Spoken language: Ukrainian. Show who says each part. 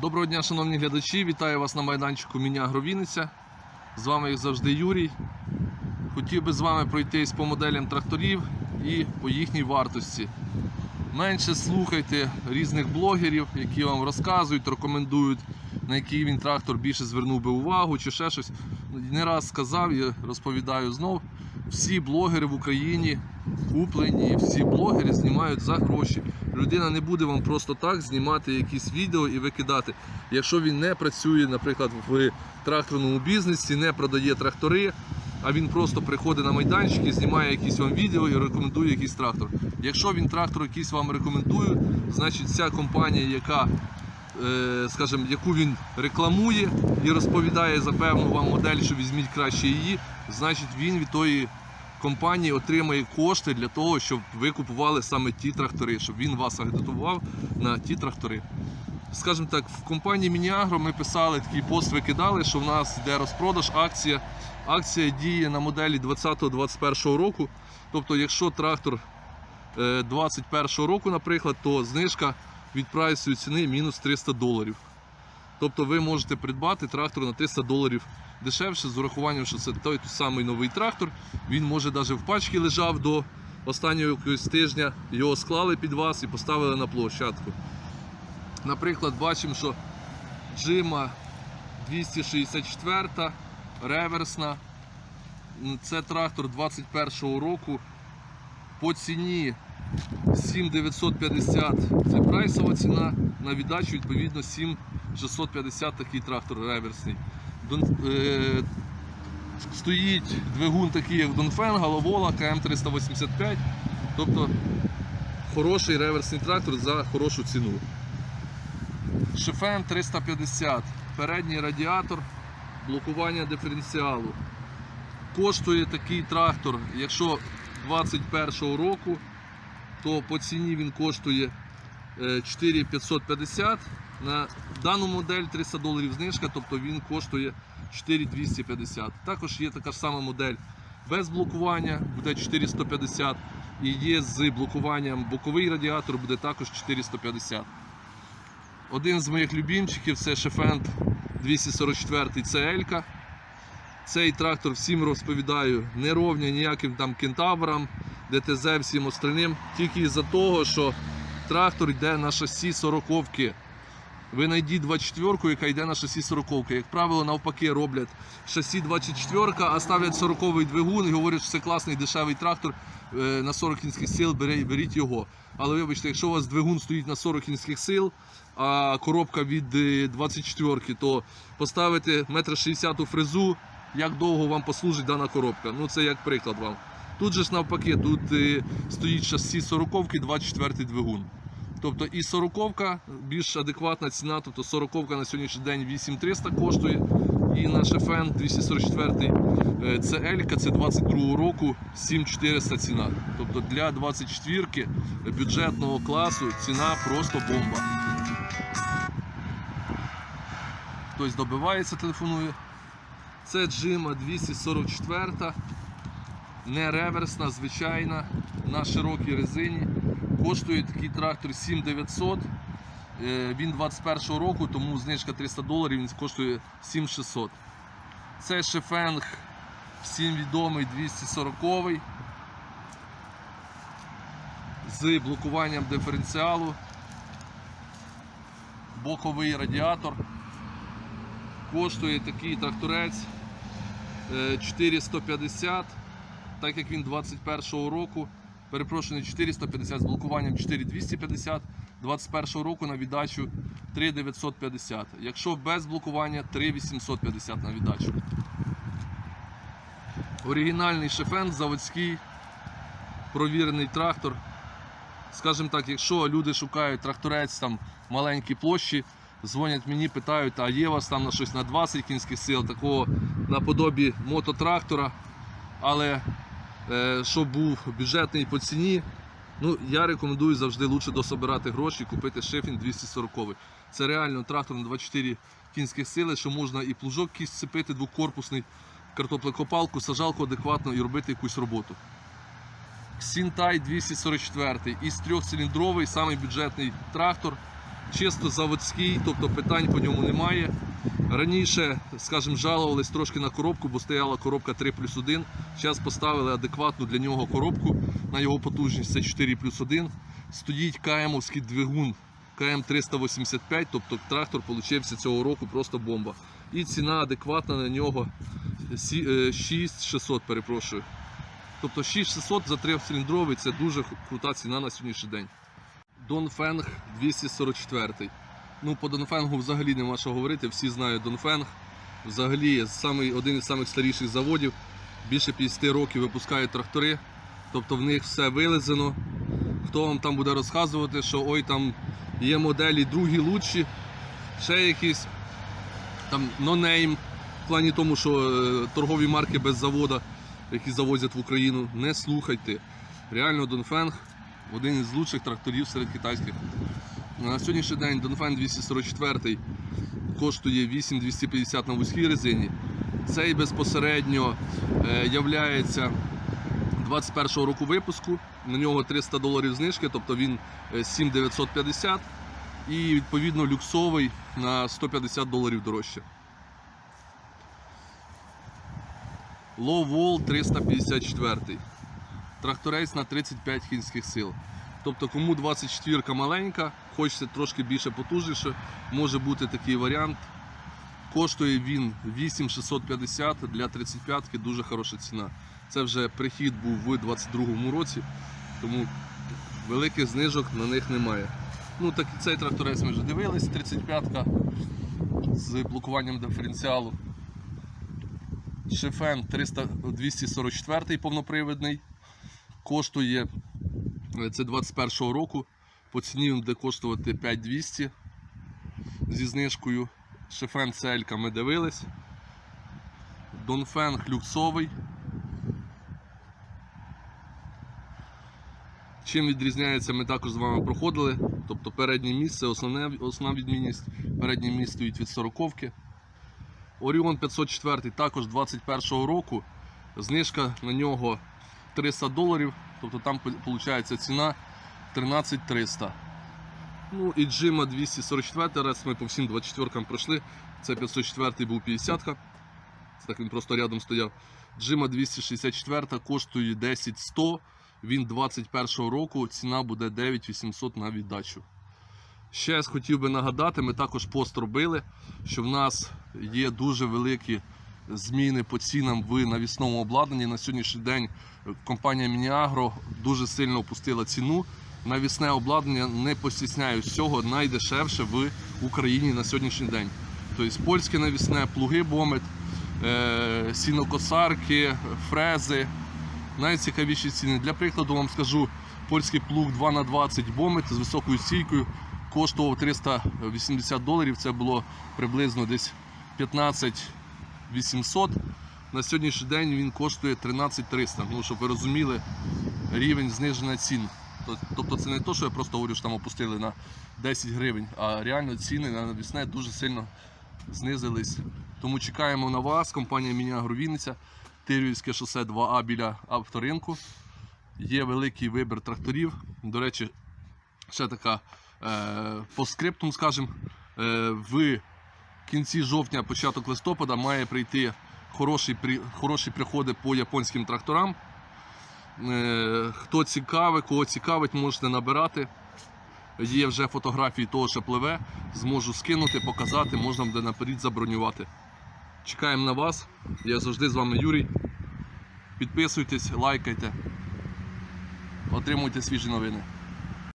Speaker 1: Доброго дня, шановні глядачі! Вітаю вас на майданчику Міня Вінниця. З вами, як завжди, Юрій. Хотів би з вами пройтись по моделям тракторів і по їхній вартості. Менше слухайте різних блогерів, які вам розказують, рекомендують, на який він трактор більше звернув би увагу чи ще щось. Не раз сказав і розповідаю знов. Всі блогери в Україні куплені, всі блогери знімають за гроші. Людина не буде вам просто так знімати якісь відео і викидати. Якщо він не працює, наприклад, в тракторному бізнесі, не продає трактори, а він просто приходить на майданчик і знімає якісь вам відео і рекомендує якийсь трактор. Якщо він трактор якийсь вам рекомендує, значить ця компанія, яка скажімо, яку він рекламує і розповідає за певну вам модель, що візьміть краще її, значить він від тої компанії отримає кошти для того, щоб ви купували саме ті трактори, щоб він вас агітував на ті трактори. Скажімо так, в компанії Мініагро ми писали такий пост, викидали, що в нас йде розпродаж, акція. Акція діє на моделі 20-21 року. Тобто, якщо трактор е, 21 року, наприклад, то знижка від прайсу ціни мінус 300 доларів. Тобто ви можете придбати трактор на 300 доларів дешевше з урахуванням, що це той самий новий трактор. Він може навіть в пачці лежав до останнього якогось тижня, його склали під вас і поставили на площадку. Наприклад, бачимо, що Джима 264 реверсна. Це трактор 21 року. По ціні 7950 це прайсова ціна, на віддачу відповідно 7650 такий трактор реверсний. Дон- е, стоїть двигун такий, як Донфен, Галавола, КМ385. Тобто хороший реверсний трактор за хорошу ціну. Шефен 350, передній радіатор, блокування диференціалу. Коштує такий трактор, якщо 21 року, то по ціні він коштує е, 4550. На дану модель 300 доларів знижка, тобто він коштує 4250. Також є така ж сама модель без блокування, буде 4150. І є з блокуванням боковий радіатор, буде також 450. Один з моїх любімчиків це Шефенд 244 CL. Цей трактор всім розповідаю не ровня ніяким там кентаврам, ДТЗ, всім остальним, тільки із-за того, що трактор йде на шасі 40-ки. Ви знайдіть 24-ку, яка йде на шасі 40-ки. Як правило, навпаки роблять шасі 24, а ставлять 40-й двигун і говорять, що це класний дешевий трактор е, на 40 кінських сил, беріть його. Але вибачте, якщо у вас двигун стоїть на 40 кінських сил, а коробка від 24, то поставити 1,60 м фрезу, як довго вам послужить дана коробка. Ну це як приклад вам. Тут же ж навпаки, тут е, стоїть шасі 40 24 двигун. Тобто і 40-ка більш адекватна ціна, тобто 40 на сьогоднішній день 8300 коштує. І наш FN 244 е, це Елька, це 22 року 7400 ціна. Тобто для 24 бюджетного класу ціна просто бомба. Хтось добивається, телефонує. Це Джима 244, не реверсна, звичайна, на широкій резині. Коштує такий трактор 7900. Е, Він 21 року, тому знижка 300 доларів, він коштує 7600. Це Шефенг, всім відомий 240 з блокуванням диференціалу, боковий радіатор. Коштує такий тракторець е, 4150, так як він 21 року. Перепрошую, не 450 з блокуванням 4250, 21 року на віддачу 3950. Якщо без блокування 3850 на віддачу. Оригінальний шефен, заводський, провірений трактор. Скажімо так, якщо люди шукають тракторець там маленькі площі, дзвонять мені, питають, а є у вас там на щось на 20 кінських сил, такого наподобі мототрактора, але е, щоб був бюджетний по ціні, ну, я рекомендую завжди лучше дособирати гроші і купити шифінг 240. Це реально трактор на 24 кінських сили, що можна і плужок кість цепити двокорпусний, картоплекопалку, сажалку адекватно і робити якусь роботу. Сінтай 244 із трьохциліндровий, самий бюджетний трактор. чисто заводський, тобто питань по ньому немає. Раніше, скажімо, жалувались трошки на коробку, бо стояла коробка 3 плюс 1. Зараз поставили адекватну для нього коробку на його потужність це 4 плюс 1. Стоїть КМовський двигун КМ 385, тобто трактор получився цього року просто бомба. І ціна адекватна на нього е, 6600, перепрошую. Тобто 6600 за 3-циліндровий це дуже крута ціна на сьогоднішній день. Донфенг 244. Ну, по Донфенгу взагалі нема що говорити, всі знають Донфенг. Взагалі самий, один із самих старіших заводів. Більше 50 років випускають трактори. Тобто в них все вилезено. Хто вам там буде розказувати, що ой там є моделі другі лучші, ще якісь там нонейм, в плані тому, що е, торгові марки без завода, які завозять в Україну, не слухайте. Реально Донфенг один із лучших тракторів серед китайських. На сьогоднішній день Донфен 244 коштує 8250 на вузькій резині. Цей безпосередньо е, являється 21 року випуску. На нього 300 доларів знижки, тобто він е, 7950 і відповідно люксовий на 150 доларів дорожче. Low Wall 354. Тракторець на 35 кінських сил. Тобто, кому 24 маленька, хочеться трошки більше потужніше, може бути такий варіант. Коштує він 8650 для 35-ки дуже хороша ціна. Це вже прихід був в 22-му році, тому великих знижок на них немає. Ну, так, цей тракторець ми вже дивились, 35-ка з блокуванням диференціалу. Шефен 300, 244 повнопривідний. Коштує це 21 року. По ціні він буде коштувати 5200 зі знижкою. Шефен Целька ми дивились. Донфен люксовий. Чим відрізняється, ми також з вами проходили. Тобто переднє місце, основне, основна відмінність. Переднє місце стоїть від 40-ки. Оріон 504 також 21 року. Знижка на нього 300 доларів. Тобто там виходить ціна 13300. Ну і Джима 244, раз ми по всім 24-кам пройшли. Це 504 був 50 -ка. Це так він просто рядом стояв. Джима 264 коштує 10100. Він 21 року, ціна буде 9800 на віддачу. Ще хотів би нагадати, ми також пост робили, що в нас є дуже великі зміни по цінам в навісному обладнанні. На сьогоднішній день компанія Мініагро дуже сильно опустила ціну. Навісне обладнання не постісняюсь цього найдешевше в Україні на сьогоднішній день. Тобто польське навісне, плуги бомет, е, сінокосарки, фрези. Найцікавіші ціни. Для прикладу вам скажу, польський плуг 2х20 бомет з високою стійкою коштував 380 доларів. Це було приблизно десь 15 800. На сьогоднішній день він коштує 13 300. Ну, щоб ви розуміли, рівень зниження цін. Тобто це не то, що я просто говорю, що там опустили на 10 гривень, а реально ціни на навісне дуже сильно знизились. Тому чекаємо на вас, компанія Мініагро Вінниця, Тирівське шосе 2А біля авторинку. Є великий вибір тракторів. До речі, ще така е, по скриптум, скажімо, е, в кінці жовтня, початок листопада має прийти хороші, хороші приходи по японським тракторам. Е, Хто цікавий, кого цікавить, можете набирати. Є вже фотографії того, що пливе. Зможу скинути, показати, можна буде наперед забронювати. Чекаємо на вас. Я завжди з вами Юрій. Підписуйтесь, лайкайте, отримуйте свіжі новини.